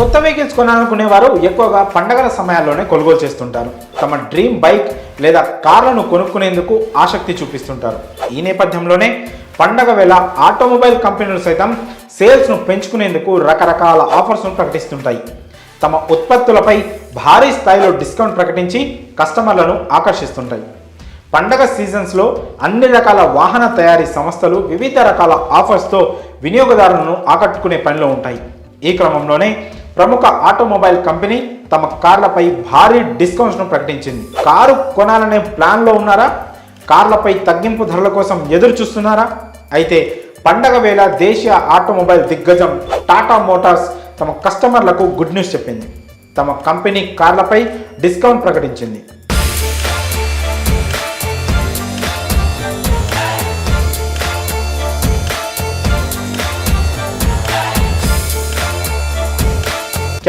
కొత్త వెహికల్స్ కొనాలనుకునే వారు ఎక్కువగా పండగల సమయాల్లోనే కొనుగోలు చేస్తుంటారు. తమ డ్రీమ్ బైక్ లేదా కార్లను కొనుక్కునేందుకు ఆసక్తి చూపిస్తుంటారు. ఈ నేపథ్యంలోనే పండగ వేళ ఆటోమొబైల్ కంపెనీలు సైతం సేల్స్ను పెంచుకునేందుకు రకరకాల ఆఫర్స్ను ప్రకటిస్తుంటాయి. తమ ఉత్పత్తులపై భారీ స్థాయిలో డిస్కౌంట్ ప్రకటించి కస్టమర్లను ఆకర్షిస్తుంటాయి. పండగ సీజన్స్లో అన్ని రకాల వాహన తయారీ సంస్థలు వివిధ రకాల ఆఫర్స్తో వినియోగదారులను ఆకట్టుకునే పనిలో ఉంటాయి. ఈ క్రమంలోనే ప్రముఖ ఆటోమొబైల్ కంపెనీ తమ కార్లపై భారీ డిస్కౌంట్స్ను ప్రకటించింది. కారు కొనాలనే ప్లాన్లో ఉన్నారా? కార్లపై తగ్గింపు ధరల కోసం ఎదురు చూస్తున్నారా? అయితే పండగ వేళ దేశీయ ఆటోమొబైల్ దిగ్గజం టాటా మోటార్స్ తమ కస్టమర్లకు గుడ్ న్యూస్ చెప్పింది. తమ కంపెనీ కార్లపై డిస్కౌంట్ ప్రకటించింది.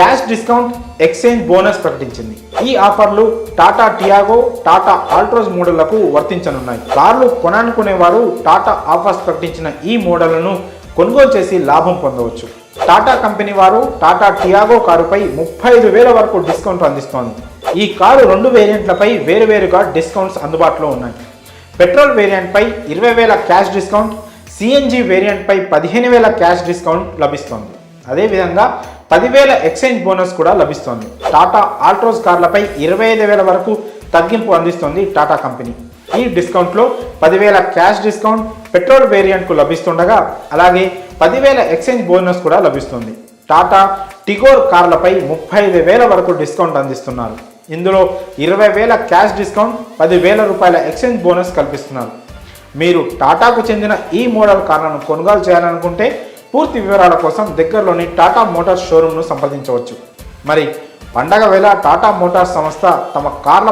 క్యాష్ డిస్కౌంట్ ఎక్స్చేంజ్ బోనస్ ప్రకటించింది. ఈ ఆఫర్లు టాటా టియాగో టాటా ఆల్ట్రోస్ మోడళ్ళకు వర్తించనున్నాయి. కార్లు కొనాలనుకునేవారు టాటా ఆఫర్స్ ప్రకటించిన ఈ మోడళ్ళను కొనుగోలు చేసి లాభం పొందవచ్చు. టాటా కంపెనీ వారు టాటా టియాగో కారుపై ముప్పై ఐదు వేల వరకు డిస్కౌంట్ అందిస్తోంది. ఈ కారు రెండు వేరియంట్లపై వేరువేరుగా డిస్కౌంట్స్ అందుబాటులో ఉన్నాయి. పెట్రోల్ వేరియంట్పై ఇరవై వేల క్యాష్ డిస్కౌంట్ సిఎన్జి వేరియంట్పై పదిహేను వేల క్యాష్ డిస్కౌంట్ లభిస్తోంది. అదేవిధంగా పదివేల ఎక్స్చేంజ్ బోనస్ కూడా లభిస్తోంది. టాటా ఆల్ట్రోస్ కార్లపై ఇరవై ఐదు వేల వరకు తగ్గింపు అందిస్తోంది టాటా కంపెనీ. ఈ డిస్కౌంట్లో పదివేల క్యాష్ డిస్కౌంట్ పెట్రోల్ వేరియంట్కు లభిస్తుండగా అలాగే పదివేల ఎక్స్చేంజ్ బోనస్ కూడా లభిస్తుంది. టాటా టిగోర్ కార్లపై ముప్పై ఐదు వేల వరకు డిస్కౌంట్ అందిస్తున్నారు. ఇందులో ఇరవై వేల క్యాష్ డిస్కౌంట్ పదివేల రూపాయల ఎక్స్చేంజ్ బోనస్ కల్పిస్తున్నారు. మీరు టాటాకు చెందిన ఈ మోడల్ కార్లను కొనుగోలు చేయాలనుకుంటే పూర్తి వివరాల కోసం దగ్గరలోని టాటా మోటార్స్ షోరూమ్ను సంప్రదించవచ్చు. మరి పండగ వేళ టాటా మోటార్స్ సంస్థ తమ కార్ల